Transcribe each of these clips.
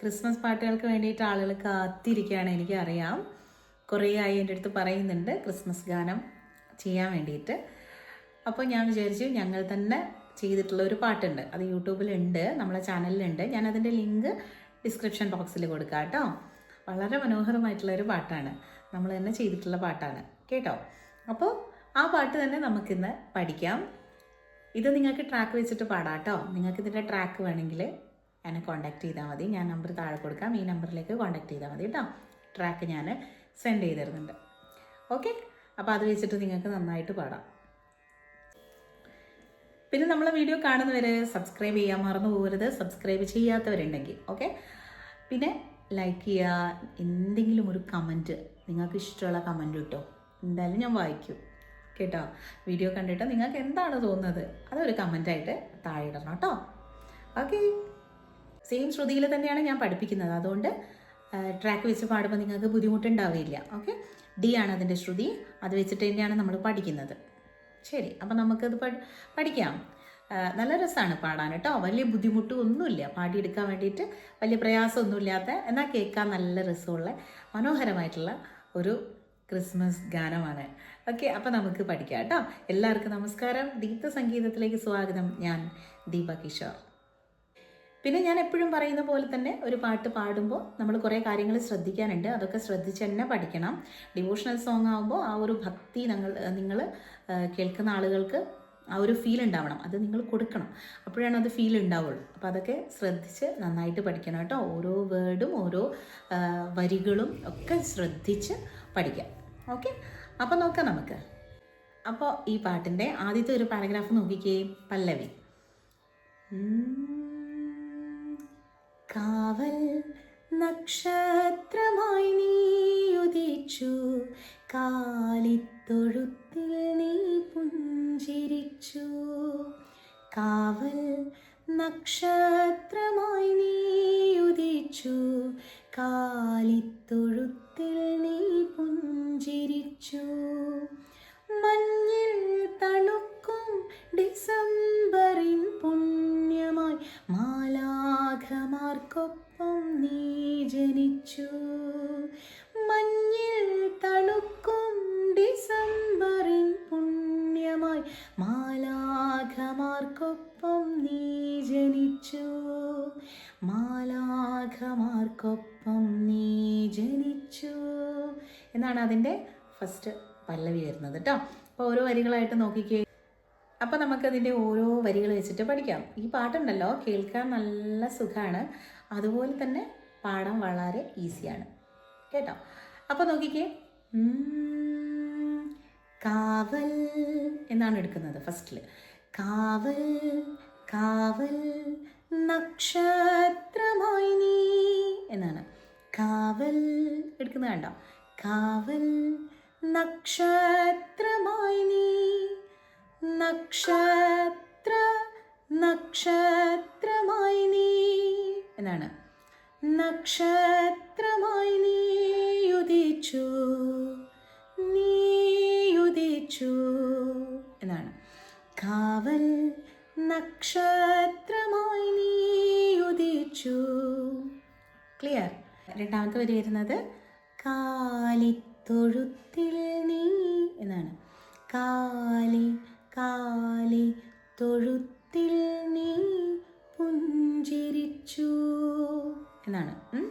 Christmas പാട്ടുകൾക്ക് വേണ്ടിയിട്ട് ആളുകൾ കാത്തിരിക്കുകയാണ് എനിക്കറിയാം. കുറേ ആയി എന്റെ അടുത്ത് പറയുന്നുണ്ട് ക്രിസ്മസ് ഗാനം ചെയ്യാൻ വേണ്ടിയിട്ട്. അപ്പോൾ ഞാൻ വിചാരിച്ചു ഞങ്ങൾ തന്നെ ചെയ്തിട്ടുള്ള ഒരു പാട്ടുണ്ട്. അത് യൂട്യൂബിലുണ്ട് നമ്മളെ ചാനലിലുണ്ട്. ഞാൻ അതിന്റെ ലിങ്ക് ഡിസ്ക്രിപ്ഷൻ ബോക്സിൽ കൊടുക്കാം കേട്ടോ. വളരെ മനോഹരമായിട്ടുള്ള ഒരു പാട്ടാണ്. നമ്മൾ തന്നെ ചെയ്തിട്ടുള്ള പാട്ടാണ്. കേട്ടോ? അപ്പോൾ ആ പാട്ട് തന്നെ നമുക്കിന്ന് പഠിക്കാം. ഇത് നിങ്ങൾക്ക് ട്രാക്ക് വെച്ചിട്ട് പാടാം കേട്ടോ. നിങ്ങൾക്ക് ഇതിന്റെ ട്രാക്ക് വേണമെങ്കിൽ എന്നെ കോൺടാക്ട് ചെയ്താൽ മതി. ഞാൻ നമ്പർ താഴെ കൊടുക്കാം. ഈ നമ്പറിലേക്ക് കോൺടാക്ട് ചെയ്താൽ മതി കേട്ടോ. ട്രാക്ക് ഞാൻ സെൻഡ് ചെയ്ത് തരുന്നുണ്ട് ഓക്കെ അപ്പോൾ അത് വെച്ചിട്ട് നിങ്ങൾക്ക് നന്നായിട്ട് പാടാം. പിന്നെ നമ്മളെ വീഡിയോ കാണുന്നവർ സബ്സ്ക്രൈബ് ചെയ്യാൻ മറന്നു പോകരുത്. സബ്സ്ക്രൈബ് ചെയ്യാത്തവരുണ്ടെങ്കിൽ. ഓക്കെ പിന്നെ ലൈക്ക് ചെയ്യുക. എന്തെങ്കിലും ഒരു കമന്റ് നിങ്ങൾക്ക് ഇഷ്ടമുള്ള കമന്റ് കിട്ടോ എന്തായാലും ഞാൻ വായിക്കും. കേട്ടോ? വീഡിയോ കണ്ടിട്ട് നിങ്ങൾക്ക് എന്താണ് തോന്നുന്നത്? അതൊരു കമന്റായിട്ട് താഴെ ഇടണം കേട്ടോ. ഓക്കെ സെയിം ശ്രുതിയിൽ തന്നെയാണ് ഞാൻ പഠിപ്പിക്കുന്നത്. അതുകൊണ്ട് ട്രാക്ക് വെച്ച് പാടുമ്പോൾ നിങ്ങൾക്ക് ബുദ്ധിമുട്ടുണ്ടാവില്ല. ഓക്കെ? ഡി ആണ് അതിന്റെ ശ്രുതി. അത് വെച്ചിട്ട് തന്നെയാണ് നമ്മൾ പഠിക്കുന്നത്. ശരി. അപ്പം നമുക്കത് പഠി പഠിക്കാം. നല്ല രസമാണ് പാടാൻ കേട്ടോ. വലിയ ബുദ്ധിമുട്ടും ഒന്നുമില്ല പാടിയെടുക്കാൻ വേണ്ടിയിട്ട് വലിയ പ്രയാസമൊന്നുമില്ലാത്ത എന്നാൽ കേൾക്കാൻ നല്ല രസമുള്ള മനോഹരമായിട്ടുള്ള ഒരു ക്രിസ്മസ് ഗാനമാണ്. ഓക്കെ? അപ്പം നമുക്ക് പഠിക്കാം കേട്ടോ. എല്ലാവർക്കും നമസ്കാരം. ദീപ്ത സംഗീതത്തിലേക്ക് സ്വാഗതം. ഞാൻ ദീപ കിഷോർ. പിന്നെ ഞാൻ എപ്പോഴും പറയുന്ന പോലെ തന്നെ ഒരു പാട്ട് പാടുമ്പോൾ നമ്മൾ കുറേ കാര്യങ്ങൾ ശ്രദ്ധിക്കാനുണ്ട്. അതൊക്കെ ശ്രദ്ധിച്ച് തന്നെ പഠിക്കണം. ഡിവോഷണൽ സോങ് ആകുമ്പോൾ ആ ഒരു ഭക്തി നിങ്ങൾ നിങ്ങൾ കേൾക്കുന്ന ആളുകൾക്ക് ആ ഒരു ഫീൽ ഉണ്ടാവണം. അത് നിങ്ങൾ കൊടുക്കണം. അപ്പോഴാണ് അത് ഫീൽ ഉണ്ടാവുള്ളൂ. അപ്പോൾ അതൊക്കെ ശ്രദ്ധിച്ച് നന്നായിട്ട് പഠിക്കണം കേട്ടോ. ഓരോ വേർഡും ഓരോ വരികളും ഒക്കെ ശ്രദ്ധിച്ച് പഠിക്കാം. ഓക്കെ? അപ്പോൾ നോക്കാം നമുക്ക്. അപ്പോൾ ഈ പാട്ടിന്റെ ആദ്യത്തെ ഒരു പാരഗ്രാഫ് നോക്കിക്കേ. പല്ലവി. കാവൽ നക്ഷത്രമായി നീ ഉദിച്ചു കാലിത്തൊഴുത്തിൽ നീ പുഞ്ചിരിച്ചു. കാവൽ നക്ഷത്രമായി നീ ഉദിച്ചു കാലിത്തൊഴുത്തിൽ നീ പുഞ്ചിരിച്ചു. മഞ്ഞിൽ തണുക്കും ഡിസംബറിൻ പുണ്യമായി. മാലാഖമാർക്കൊപ്പം നീ ജനിച്ചു. മഞ്ഞിൽ തണുക്കും ഡിസംബറിൻ പുണ്യമായി. മാലാഖമാർക്കൊപ്പം നീ ജനിച്ചു. മാലാഖമാർക്കൊപ്പം നീ ജനിച്ചു. എന്നാണ് അതിന്റെ ഫസ്റ്റ് പല്ലവി വരുന്നത് കേട്ടോ. അപ്പോൾ ഓരോ വരികളായിട്ട് നോക്കിക്കേ അപ്പോൾ നമുക്കതിന്റെ ഓരോ വരികൾ വെച്ചിട്ട് പഠിക്കാം. ഈ പാട്ടുണ്ടല്ലോ കേൾക്കാൻ നല്ല സുഖമാണ് അതുപോലെ തന്നെ പാടാൻ വളരെ ഈസിയാണ്. കേട്ടോ? അപ്പോൾ നോക്കിക്കേ. കാവൽ എന്നാണ് എടുക്കുന്നത് ഫസ്റ്റിൽ കാവൽ കാവൽ നക്ഷത്രമായി നീ എന്നാണ്. കാവൽ എടുക്കുന്നത് കണ്ടോ? കാവൽ നക്ഷത്രമായി നീ നക്ഷത്ര നക്ഷത്രമായി നീ. എന്നാണ്? നക്ഷത്രമായി നീ ഉദിച്ചു നീ ഉദിച്ചു എന്നാണ്. കാവൽ നക്ഷത്രമായി നീ ഉദിച്ചു. ക്ലിയർ രണ്ടാമത്തെ വരി വരുന്നത് കാലിത്തൊഴുത്തിൽ നീ എന്നാണ്. കാലി കാലി തൊഴുത്തിൽ നീ പുഞ്ചിരിച്ചു. എന്നാണ്.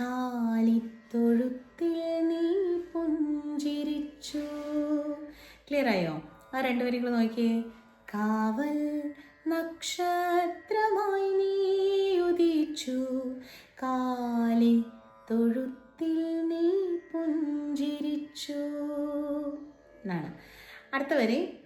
കാലി തൊഴുത്തിൽ നീ പുഞ്ചിരിച്ചു. ക്ലിയർ ആയോ? ആ രണ്ട് വരികൾ നോക്കിയേ. കാവൽ നക്ഷത്രമായി നീ ഉദിച്ചു. കാലി തൊഴുത്തിൽ നീ പുഞ്ചിരിച്ചു. എന്നാണ്. അടുത്ത വരി.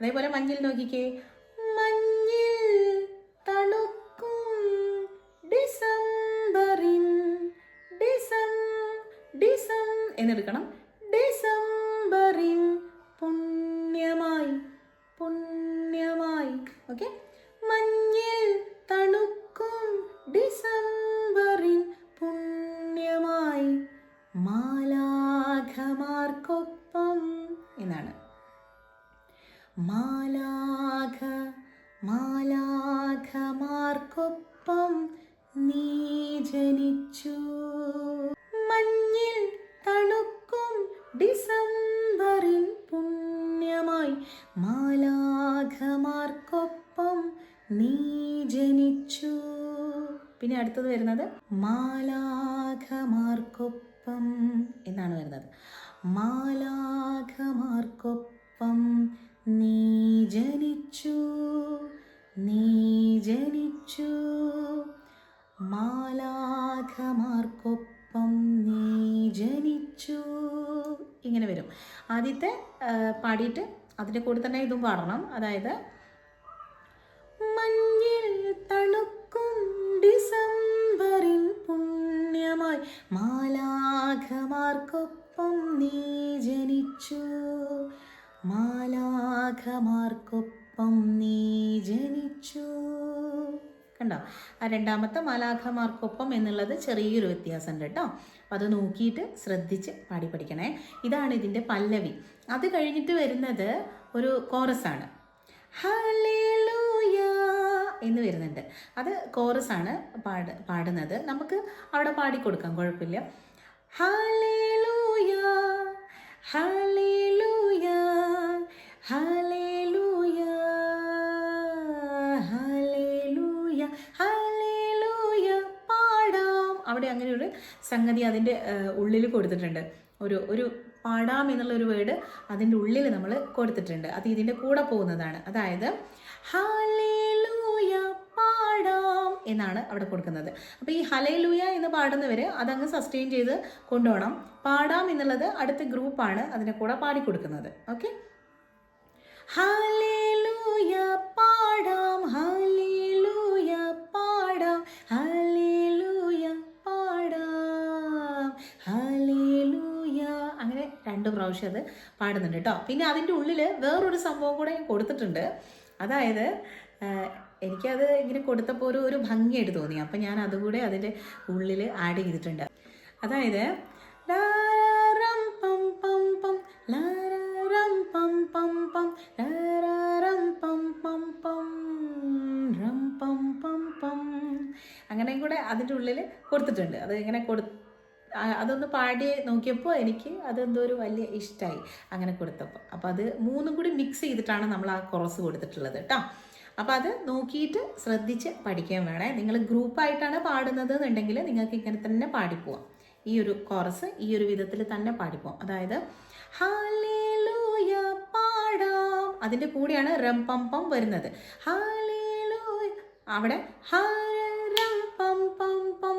അതേപോലെ മഞ്ഞിൽ നോക്കിക്കേ. മഞ്ഞിൽ തണുക്കും ഡിസംബറിൻ. ഡിസം ഡിസം എന്നെടുക്കണം. ഡിസംബറിൻ പുണ്യമായി പുണ്യമായി. ഓക്കെ? മഞ്ഞിൽ തണുക്കും പിന്നെ അടുത്തത് വരുന്നത് മാലാഘമാർക്കൊപ്പം എന്നാണ് വരുന്നത്. മാലാഘമാർക്കൊപ്പം നീ ജനിച്ചു നീ ജനിച്ചു. മാലാഘമാർക്കൊപ്പം നീ ജനിച്ചു. ഇങ്ങനെ വരും. ആദ്യത്തെ പാടിയിട്ട് അതിന്റെ കൂടെ തന്നെ ഇതും പാടണം. അതായത് മഞ്ഞിൽ തണുക്കും മാലാഖമാർക്കൊപ്പം നീ ജനിച്ചു. മാലാഖമാർക്കൊപ്പം നീ ജനിച്ചു. കണ്ടോ? ആ രണ്ടാമത്തെ മാലാഖമാർക്കൊപ്പം എന്നുള്ളത് ചെറിയൊരു വ്യത്യാസമുണ്ട് കേട്ടോ. അപ്പം അത് നോക്കിയിട്ട് ശ്രദ്ധിച്ച് പാടി പഠിക്കണേ. ഇതാണ് ഇതിന്റെ പല്ലവി. അത് കഴിഞ്ഞിട്ട് വരുന്നത് ഒരു കോറസ് കോറസാണ്. ഹല്ലേലൂയ. എന്ന് വരുന്നുണ്ട്. അത് കോറസ് ആണ് പാട് പാടുന്നത്. നമുക്ക് അവിടെ പാടിക്കൊടുക്കാം കുഴപ്പമില്ല. Hallelujah hallelujah hallelujah hallelujah hallelujah പാടാം. അവിടെ അങ്ങനെ ഒരു സംഗതി അതിന്റെ ഉള്ളിൽ കൊടുത്തിട്ടുണ്ട്. ഒരു ഒരു പാടാം എന്നുള്ള ഒരു വേർഡ് അതിന്റെ ഉള്ളിൽ നമ്മൾ കൊടുത്തിട്ടുണ്ട്. അത് ഇതിന്റെ കൂടെ പോകുന്നതാണ്. അതായത് ഹാലേ എന്നാണ് അവിടെ കൊടുക്കുന്നത്. അപ്പോൾ ഈ ഹലയിലൂയ എന്ന് പാടുന്നവർ അതങ്ങ് സസ്റ്റെയിൻ ചെയ്ത് കൊണ്ടുപോകണം പാടാം എന്നുള്ളത് അടുത്ത ഗ്രൂപ്പാണ് അതിന്റെ കൂടെ പാടിക്കൊടുക്കുന്നത്. ഓക്കെ ഹല്ലേലൂയ പാടാം ഹല്ലേലൂയ പാടാം ഹല്ലേലൂയ പാടാം ഹല്ലേലൂയ. അങ്ങനെ രണ്ട് പ്രാവശ്യം അത് പാടുന്നുണ്ട് കേട്ടോ. പിന്നെ അതിന്റെ ഉള്ളിൽ വേറൊരു സംഭവം കൂടെ കൊടുത്തിട്ടുണ്ട്. അതായത് എനിക്കത് ഇങ്ങനെ കൊടുത്തപ്പോൾ ഒരു ഒരു ഭംഗിയായിട്ട് തോന്നി. അപ്പം ഞാൻ അതുകൂടെ അതിന്റെ ഉള്ളിൽ ആഡ് ചെയ്തിട്ടുണ്ട്. അതായത് അങ്ങനെ കൂടെ അതിന്റെ ഉള്ളിൽ കൊടുത്തിട്ടുണ്ട്. അത് ഇങ്ങനെ കൊടു അതൊന്ന് പാടി നോക്കിയപ്പോൾ എനിക്ക് അതെന്തോ ഒരു വലിയ ഇഷ്ടമായി അങ്ങനെ കൊടുത്തപ്പോൾ അപ്പോൾ അത് മൂന്നും കൂടി മിക്സ് ചെയ്തിട്ടാണ് നമ്മൾ ആ കുറസ് കൊടുത്തിട്ടുള്ളത് കേട്ടോ. അപ്പോൾ അത് നോക്കിയിട്ട് ശ്രദ്ധിച്ച് പഠിക്കാൻ വേണേ. നിങ്ങൾ ഗ്രൂപ്പായിട്ടാണ് പാടുന്നത് എന്നുണ്ടെങ്കിൽ നിങ്ങൾക്ക് ഇങ്ങനെ തന്നെ പാടിപ്പോവാം. ഈ ഒരു കോറസ് ഈ ഒരു വിധത്തിൽ തന്നെ പാടിപ്പോവാം. അതായത് പാടാം. അതിന്റെ കൂടെയാണ് റം പം പം വരുന്നത്. അവിടെ പം പം പം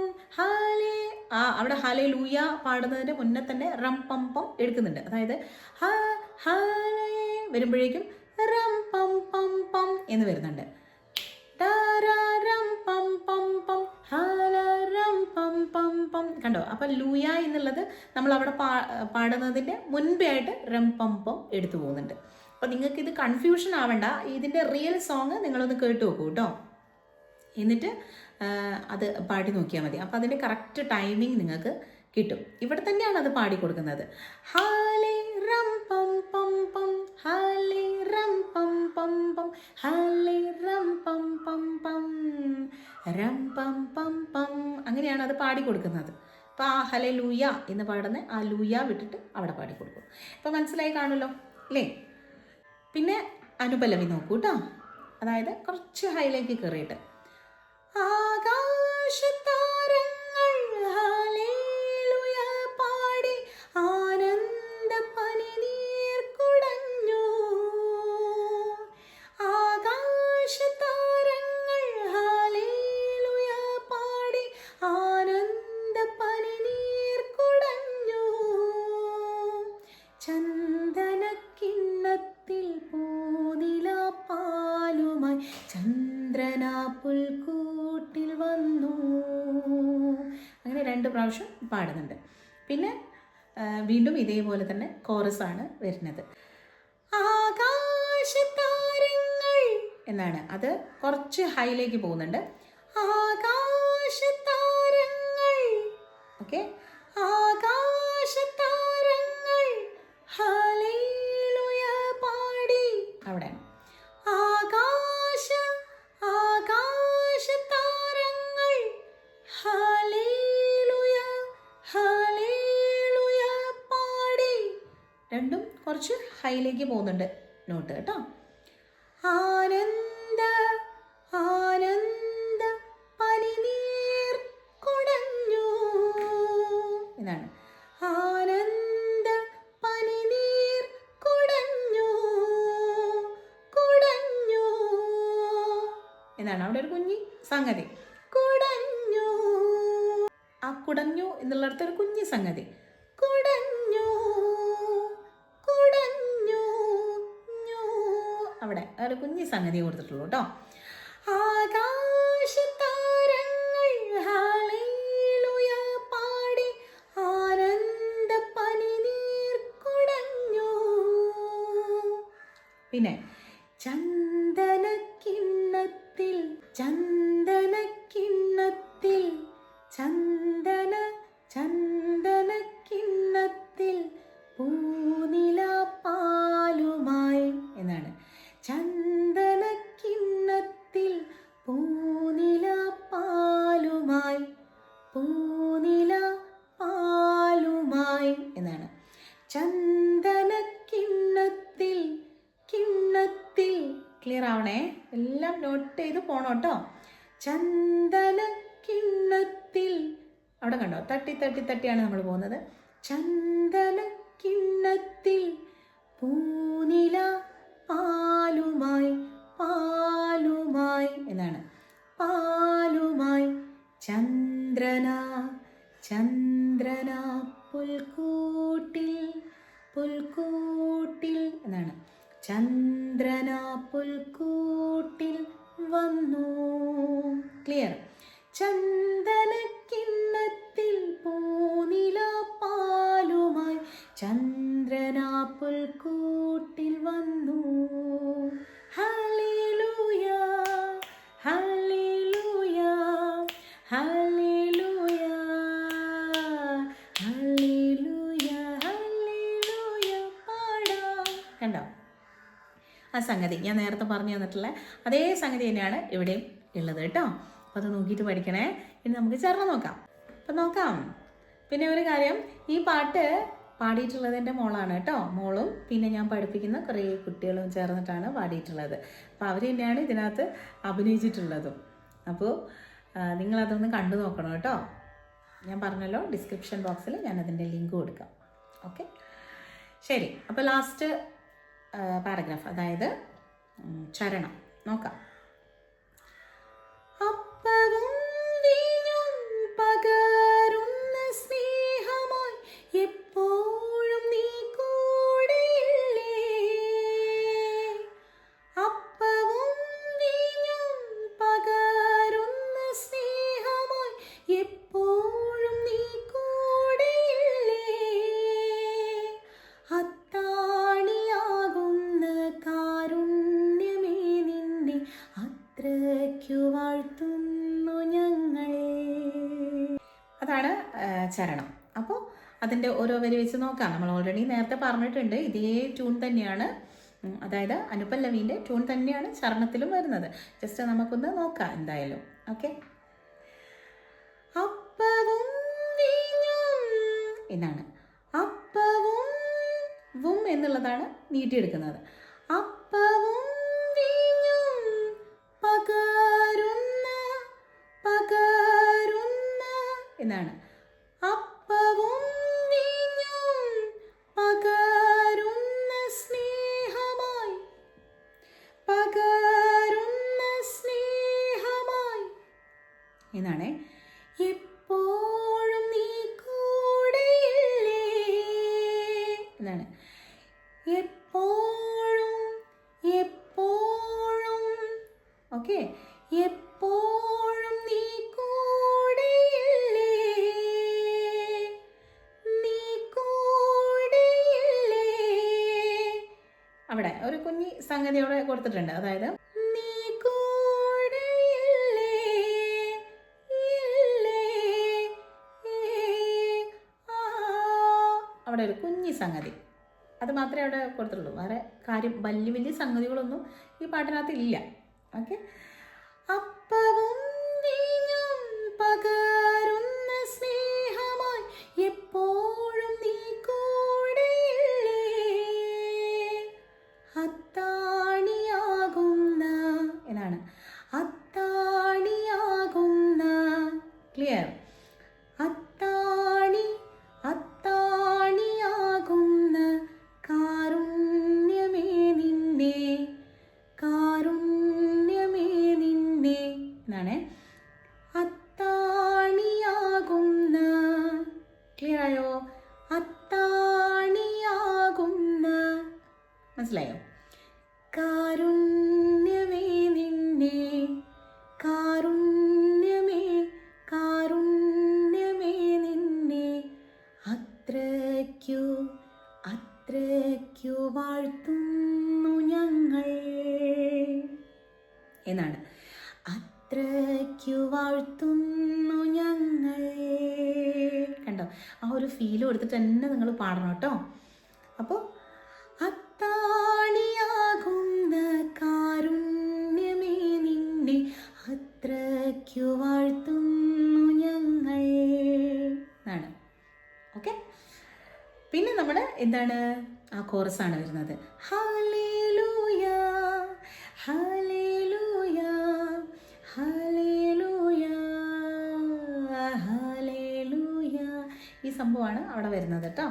ആ അവിടെ ഹലേ ലൂയ പാടുന്നതിന്റെ മുന്നേ തന്നെ റം പം പം എടുക്കുന്നുണ്ട്. അതായത് ഹ ഹ വരുമ്പോഴേക്കും റം പം എന്ന് വരുന്നുണ്ട്. കണ്ടോ? അപ്പം ലൂയ എന്നുള്ളത് നമ്മൾ അവിടെ പാ പാടുന്നതിന്റെ മുൻപേ ആയിട്ട് റം പം പം എടുത്തു പോകുന്നുണ്ട്. അപ്പം നിങ്ങൾക്ക് ഇത് കൺഫ്യൂഷൻ ആവണ്ട. ഇതിന്റെ റിയൽ സോങ് നിങ്ങളൊന്ന് കേട്ട് നോക്കൂ കേട്ടോ എന്നിട്ട് അത് പാടി നോക്കിയാൽ മതി. അപ്പോൾ അതിന്റെ കറക്റ്റ് ടൈമിംഗ് നിങ്ങൾക്ക് കിട്ടും. ഇവിടെ തന്നെയാണ് അത് പാടി കൊടുക്കുന്നത്. ഹാലേ റം പം പം പം ഹാലേ റം പം പം പം ഹാലേ റം പം പം പം റം പം പം പം. അങ്ങനെയാണ് അത് പാടി കൊടുക്കുന്നത്. അപ്പോൾ ആ ഹലേ ലൂയ എന്ന് പാടുന്ന ആ ലൂയ വിട്ടിട്ട് അവിടെ പാടി കൊടുക്കും. അപ്പോൾ മനസ്സിലായി കാണുമല്ലോ അല്ലേ? പിന്നെ അനുപലവി നോക്കൂ കേട്ടോ അതായത് കുറച്ച് ഹൈലേക്ക് കയറിയിട്ട് ആകാശതാരങ്ങൾ പാടുന്നുണ്ട്. പിന്നെ വീണ്ടും ഇതേപോലെ തന്നെ കോറസ് ആണ് വരുന്നത്. ആകാശതാരങ്ങൾ എന്നാണ്. അത് കുറച്ച് ഹൈയിലേക്ക് പോകുന്നുണ്ട്. ആകാശതാരങ്ങൾ. ഓക്കെ ആകാശതാരങ്ങൾ കുറച്ച് ഹൈലേക്ക് പോകുന്നുണ്ട്. നോട്ട് കേട്ടോ. ആനന്ദ ആനന്ദ പനിനീർ കുടഞ്ഞു. എന്നാണ് ആനന്ദ പനിനീർ കുടഞ്ഞു. കുടഞ്ഞു. എന്നാണ് അവിടെ ഒരു കുഞ്ഞി സംഗതി. കുടഞ്ഞു. ആ കുടഞ്ഞു എന്നുള്ളിടത്ത് ഒരു കുഞ്ഞി സംഗതി. സംഗതി കൊടുത്തിട്ടുള്ളൂ കേട്ടോ. ആകാശതാരങ്ങൾ പാടി ആനന്ദ പനിനീർ കുടഞ്ഞു പിന്നെ നോട്ട് ചെയ്ത് പോണം കേട്ടോ. ചന്ദന കിണ്ണത്തിൽ അവിടെ കണ്ടോ? തട്ടി തട്ടി തട്ടിയാണ് നമ്മൾ പോകുന്നത്. ചന്ദന കിണ്ണത്തിൽ പൂനില പാലുമായി പാലുമായി എന്നാണ്. പാലുമായി ചന്ദ്രന ചന്ദ്രന പുൽക്കൂട്ടിൽ പുൽക്കൂട്ടിൽ എന്നാണ്. ചന്ദ്രന പുൽക്കൂട്ടിൽ വന്നു. ക്ലിയർ ചന്ദന കിണ്ണത്തിൽ പൂനില പാലുമായി ചന്ദ്രനാപ്പുൽക്കൂട്ടിൽ വന്നു കണ്ടോ? ആ സംഗതി ഞാൻ നേരത്തെ പറഞ്ഞു തന്നിട്ടുള്ള അതേ സംഗതി തന്നെയാണ് ഇവിടെയും ഉള്ളത് കേട്ടോ. അപ്പോൾ അത് നോക്കിയിട്ട് പഠിക്കണേ. ഇനി നമുക്ക് ചേർന്ന് നോക്കാം. അപ്പം നോക്കാം. പിന്നെ ഒരു കാര്യം ഈ പാട്ട് പാടിയിട്ടുള്ളത് എന്റെ മോളാണ് കേട്ടോ. മോളും പിന്നെ ഞാൻ പഠിപ്പിക്കുന്ന കുറേ കുട്ടികളും ചേർന്നിട്ടാണ് പാടിയിട്ടുള്ളത്. അപ്പോൾ അവർ തന്നെയാണ് ഇതിനകത്ത് അഭിനയിച്ചിട്ടുള്ളതും. അപ്പോൾ നിങ്ങളതൊന്ന് കണ്ടു നോക്കണം കേട്ടോ. ഞാൻ പറഞ്ഞല്ലോ ഡിസ്ക്രിപ്ഷൻ ബോക്സിൽ ഞാൻ അതിന്റെ ലിങ്ക് കൊടുക്കാം. ഓക്കെ? ശരി. അപ്പോൾ ലാസ്റ്റ് പാരഗ്രാഫ് അതായത് ചരണം. നോക്കാം. വാഴ്ത്തുന്നു ഞങ്ങൾ അതാണ് ചരണം. അപ്പോൾ അതിന്റെ ഓരോ വരി വെച്ച് നോക്കാം. നമ്മൾ ഓൾറെഡി നേരത്തെ പറഞ്ഞിട്ടുണ്ട് ഇതേ ട്യൂൺ തന്നെയാണ്. അതായത് അനുപല്ലവീന്റെ ട്യൂൺ തന്നെയാണ് ചരണത്തിലും വരുന്നത്. ജസ്റ്റ് നമുക്കൊന്ന് നോക്കാം എന്തായാലും. ഓക്കെ അപ്പവും എന്നാണ്? അപ്പവും വും എന്നുള്ളതാണ് നീട്ടിയെടുക്കുന്നത്. അപ്പവും പകരുന്ന പകരുന്ന എന്നാണ്. അവിടെ ഒരു കുഞ്ഞി സംഗതി അവിടെ കൊടുത്തിട്ടുണ്ട്. അതായത്. അവിടെ ഒരു കുഞ്ഞി സംഗതി. അത് മാത്രമേ അവിടെ കൊടുത്തിട്ടുള്ളൂ. വേറെ കാര്യം വലിയ വലിയ സംഗതികളൊന്നും ഈ പാട്ടിനകത്ത് ഇല്ല. ഓക്കെ? മനസ്സിലായോ? കാരുണ്യമേ നിന്നെ കാരുണ്യമേ കാരുണ്യമേ നിന്നെ. അത്രയ്ക്കു അത്രയ്ക്കു വാഴ്ത്തുന്നു ഞങ്ങൾ. എന്നാണ്? അത്രയ്ക്കു വാഴ്ത്തുന്നു ഞങ്ങൾ. കണ്ടോ? ആ ഒരു ഫീൽ കൊടുത്തിട്ട് തന്നെ നിങ്ങൾ പാടണം കേട്ടോ. എന്താണ്? ആ കോറസ് ആണ് വരുന്നത്. ഈ സംഭവമാണ് അവിടെ വരുന്നത് കേട്ടോ.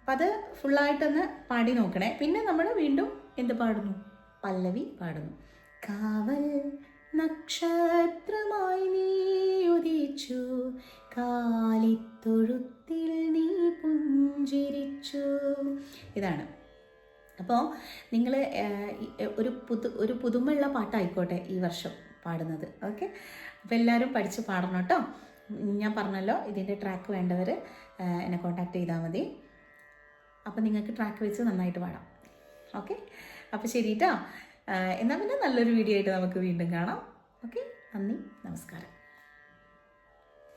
അപ്പം അത് ഫുള്ളായിട്ടൊന്ന് പാടി നോക്കണേ. പിന്നെ നമ്മൾ വീണ്ടും എന്ത് പാടുന്നു? പല്ലവി പാടുന്നു. കാവൽ നക്ഷത്രമായി നീ ഉദിച്ചു കാലിത്തൊഴുത്തിൽ നീ പുഞ്ചിരിച്ചു. ഇതാണ്. അപ്പോൾ നിങ്ങൾ ഒരു പുതു ഒരു പുതുമയുള്ള പാട്ടായിക്കോട്ടെ ഈ വർഷം പാടുന്നത്. ഓക്കെ? അപ്പോൾ എല്ലാവരും പഠിച്ച് പാടണം കേട്ടോ. ഞാൻ പറഞ്ഞല്ലോ ഇതിന്റെ ട്രാക്ക് വേണ്ടവർ എന്നെ കോൺടാക്ട് ചെയ്താൽ മതി. അപ്പോൾ നിങ്ങൾക്ക് ട്രാക്ക് വെച്ച് നന്നായിട്ട് പാടാം. ഓക്കെ? അപ്പോൾ ശരി കേട്ടോ എന്നാൽ പിന്നെ നല്ലൊരു വീഡിയോ ആയിട്ട് നമുക്ക് വീണ്ടും കാണാം. ഓക്കെ? നന്ദി നമസ്കാരം.